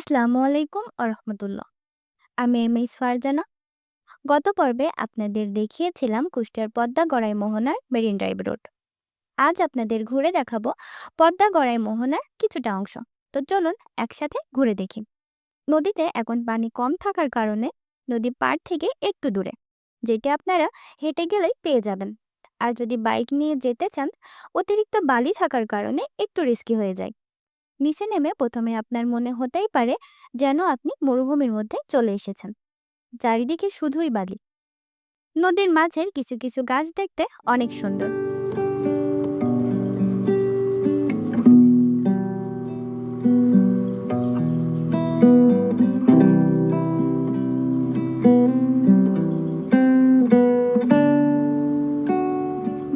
আসসালামু আলাইকুম আরহামতুল্লাহ আমি এম এস ফারজানা। গত পর্বে আপনাদের দেখিয়েছিলাম কুষ্টিয়ার পদ্মা গড়াই মোহনার মেরিন ড্রাইভ রোড। আজ আপনাদের ঘুরে দেখাবো পদ্মা গড়াই মোহনার কিছুটা অংশ। তো চলুন একসাথে ঘুরে দেখি। নদীতে এখন পানি কম থাকার কারণে নদী পাড় থেকে একটু দূরে, যেটি আপনারা হেঁটে গেলেই পেয়ে যাবেন। আর যদি বাইক নিয়ে যেতে চান, অতিরিক্ত বালি থাকার কারণে একটু রিস্কি হয়ে যায়। নিচে নেমে প্রথমে আপনার মনে হতেই পারে যেন আপনি মরুভূমির মধ্যে চলে এসেছেন। চারিদিকে শুধুই বালি। নদীর মাঝের কিছু কিছু গাছ দেখতে অনেক সুন্দর।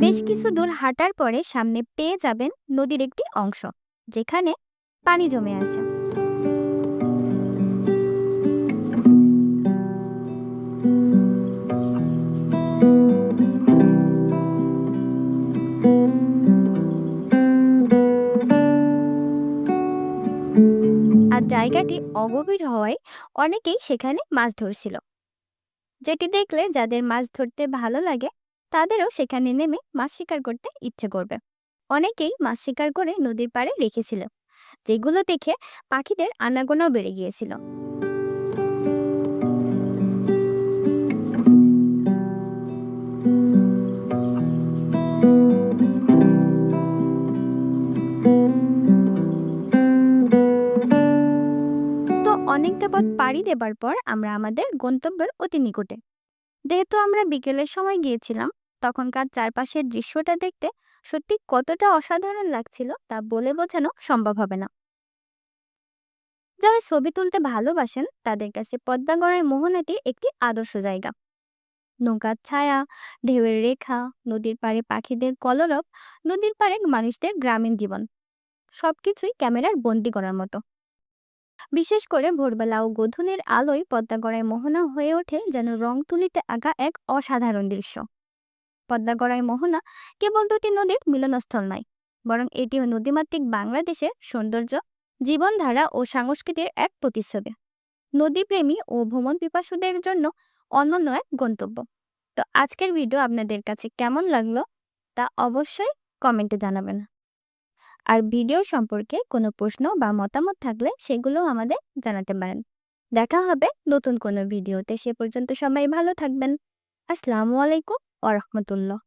বেশ কিছু দূর হাঁটার পরে সামনে পেয়ে যাবেন নদীর একটি অংশ, যেখানে পানি জমে আছে। আর জায়গাটি অগভীর হওয়ায় অনেকেই সেখানে মাছ ধরছিল। যেটি দেখলে যাদের মাছ ধরতে ভালো লাগে, তাদেরও সেখানে নেমে মাছ শিকার করতে ইচ্ছে করবে। অনেকেই মাছ শিকার করে নদীর পাড়ে রেখেছিল। যেগুলো দেখে পাখিদের আনাগোনাও বেড়ে গিয়েছিল। অনেকটা পথ পাড়ি দেবার পর আমরা আমাদের গন্তব্যের অতি নিকটে। যেহেতু আমরা বিকেলের সময় গিয়েছিলাম তখনকার চারপাশের দৃশ্যটা দেখতে সত্যি কতটা অসাধারণ লাগছিল তা বলে বোঝানো সম্ভব হবে না। যারা ছবি তুলতে ভালোবাসেন তাদের কাছে পদ্মাগড়ায় মোহনাটি একটি আদর্শ জায়গা। নৌকার ছায়া, ঢেউয়ের রেখা, নদীর পাড়ে পাখিদের কলরব, নদীর পাড়ে মানুষদের গ্রামীণ জীবন। সবকিছুই ক্যামেরার বন্দি করার মতো। বিশেষ করে ভোরবেলা ও গোধূলির আলোয় পদ্মাগড়ায় মোহনা হয়ে ওঠে যেন রং তুলিতে আঁকা এক অসাধারণ দৃশ্য। পদ্মাগড়ায় মোহনা কেবল দুটি নদীর মিলনস্থল নয়, বরং এটিও নদীমাতৃক বাংলাদেশের সৌন্দর্য, জীবনধারা ও সংস্কৃতির এক প্রতিচ্ছবি। নদীপ্রেমী ও ভ্রমণ পিপাসুদের জন্য অনন্য এক গন্তব্য। তো আজকের ভিডিও আপনাদের কাছে কেমন লাগল তা অবশ্যই কমেন্টে জানাবেন। আর ভিডিও সম্পর্কে কোনো প্রশ্ন বা মতামত থাকলে সেগুলো আমাদের জানাতে পারেন। দেখা হবে নতুন কোনো ভিডিওতে, সে পর্যন্ত সবাই ভালো থাকবেন। আসসালামু আলাইকুম। ওয়া রাহমাতুল্লাহ।